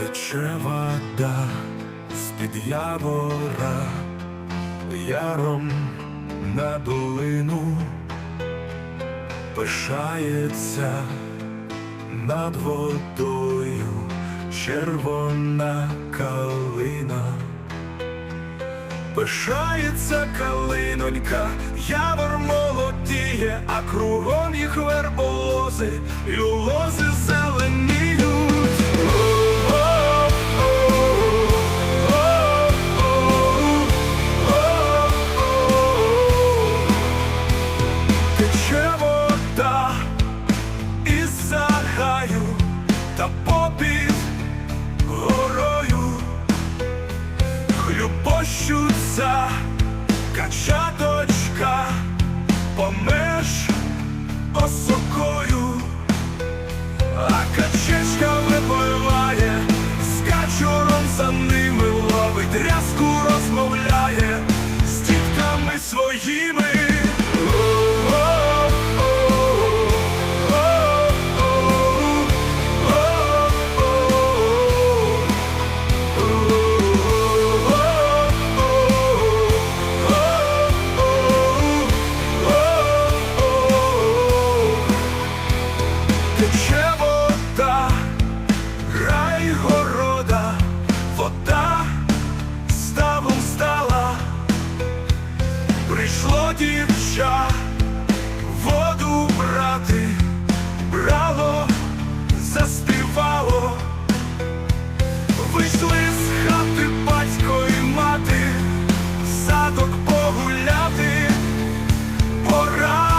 Тече вода з-під явора яром на долину пишається над водою червона калина. Пишається калинонька, явор молодіє, а кругом їх верболози, і лози зеленіють. Хлюпощуться качаточка помеж осокою, а качечка випливає, з качуром за ними ловить, рязку розмовляє з дітками своїми. погуляти пора.